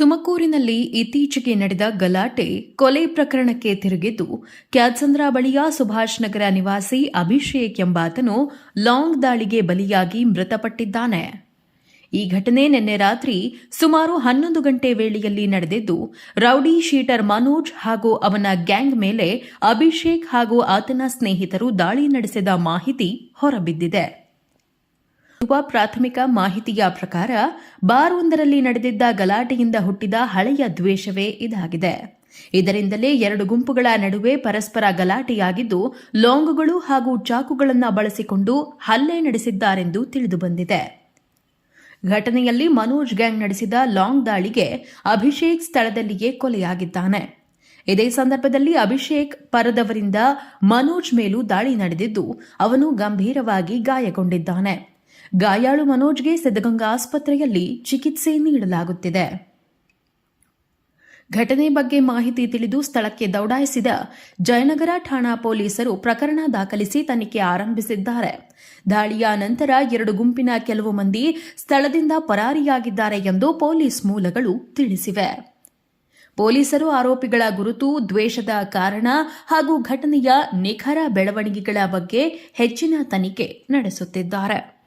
ತುಮಕೂರಿನಲ್ಲಿ ಇತ್ತೀಚೆಗೆ ನಡೆದ ಗಲಾಟೆ ಕೊಲೆ ಪ್ರಕರಣಕ್ಕೆ ತಿರುಗಿದ್ದು, ಕ್ಯಾತ್ಸಂದ್ರ ಬಳಿಯ ಸುಭಾಷ್ ನಗರ ನಿವಾಸಿ ಅಭಿಷೇಕ್ ಎಂಬಾತನು ಲಾಂಗ್ ದಾಳಿಗೆ ಬಲಿಯಾಗಿ ಮೃತಪಟ್ಟಿದ್ದಾನೆ. ಈ ಘಟನೆ ನಿನ್ನೆ ರಾತ್ರಿ ಸುಮಾರು ಹನ್ನೊಂದು ಗಂಟೆ ವೇಳೆಯಲ್ಲಿ ನಡೆದಿದ್ದು. ರೌಡಿ ಶೀಟರ್ ಮನೋಜ್ ಹಾಗೂ ಅವನ ಗ್ಯಾಂಗ್ ಮೇಲೆ ಅಭಿಷೇಕ್ ಹಾಗೂ ಆತನ ಸ್ನೇಹಿತರು ದಾಳಿ ನಡೆಸಿದ ಮಾಹಿತಿ ಹೊರಬಿದ್ದಿದೆ. ಯುವ ಪ್ರಾಥಮಿಕ ಮಾಹಿತಿಯ ಪ್ರಕಾರ ಬಾರ್ ಒಂದರಲ್ಲಿ ನಡೆದಿದ್ದ ಗಲಾಟೆಯಿಂದ ಹುಟ್ಟಿದ ಹಳೆಯ ದ್ವೇಷವೇ ಇದಾಗಿದೆ. ಇದರಿಂದಲೇ ಎರಡು ಗುಂಪುಗಳ ನಡುವೆ ಪರಸ್ಪರ ಗಲಾಟೆಯಾಗಿದ್ದು ಲಾಂಗ್ಗಳು ಹಾಗೂ ಚಾಕುಗಳನ್ನು ಬಳಸಿಕೊಂಡು ಹಲ್ಲೆ ನಡೆಸಿದ್ದಾರೆಂದು ತಿಳಿದುಬಂದಿದೆ ಘಟನೆಯಲ್ಲಿ ಮನೋಜ್ ಗ್ಯಾಂಗ್ ನಡೆಸಿದ ಲಾಂಗ್ ದಾಳಿಗೆ ಅಭಿಷೇಕ್ ಸ್ಥಳದಲ್ಲಿಯೇ ಕೊಲೆಯಾಗಿದ್ದಾನೆ. ಇದೇ ಸಂದರ್ಭದಲ್ಲಿ ಅಭಿಷೇಕ್ ಪರದವರಿಂದ ಮನೋಜ್ ಮೇಲೂ ದಾಳಿ ನಡೆದಿದ್ದು ಅವನು ಗಂಭೀರವಾಗಿ ಗಾಯಗೊಂಡಿದ್ದಾನೆ. ಗಾಯಾಳು ಮನೋಜ್ಗೆ ಸಿದ್ಧಗಂಗಾ ಆಸ್ಪತ್ರೆಯಲ್ಲಿ ಚಿಕಿತ್ಸೆ ನೀಡಲಾಗುತ್ತಿದೆ. ಘಟನೆ ಬಗ್ಗೆ ಮಾಹಿತಿ ತಿಳಿದು ಸ್ಥಳಕ್ಕೆ ದೌಡಾಯಿಸಿದ ಜಯನಗರ ಠಾಣಾ ಪೊಲೀಸರು ಪ್ರಕರಣ ದಾಖಲಿಸಿ ತನಿಖೆ ಆರಂಭಿಸಿದ್ದಾರೆ. ದಾಳಿಯ ನಂತರ ಎರಡು ಗುಂಪಿನ ಕೆಲವು ಮಂದಿ ಸ್ಥಳದಿಂದ ಪರಾರಿಯಾಗಿದ್ದಾರೆ ಎಂದು ಪೊಲೀಸ್ ಮೂಲಗಳು ತಿಳಿಸಿವೆ. ಪೊಲೀಸರು ಆರೋಪಿಗಳ ಗುರುತು, ದ್ವೇಷದ ಕಾರಣ ಹಾಗೂ ಘಟನೆಯ ನಿಖರ ಬೆಳವಣಿಗೆಗಳ ಬಗ್ಗೆ ಹೆಚ್ಚಿನ ತನಿಖೆ ನಡೆಸುತ್ತಿದ್ದಾರೆ.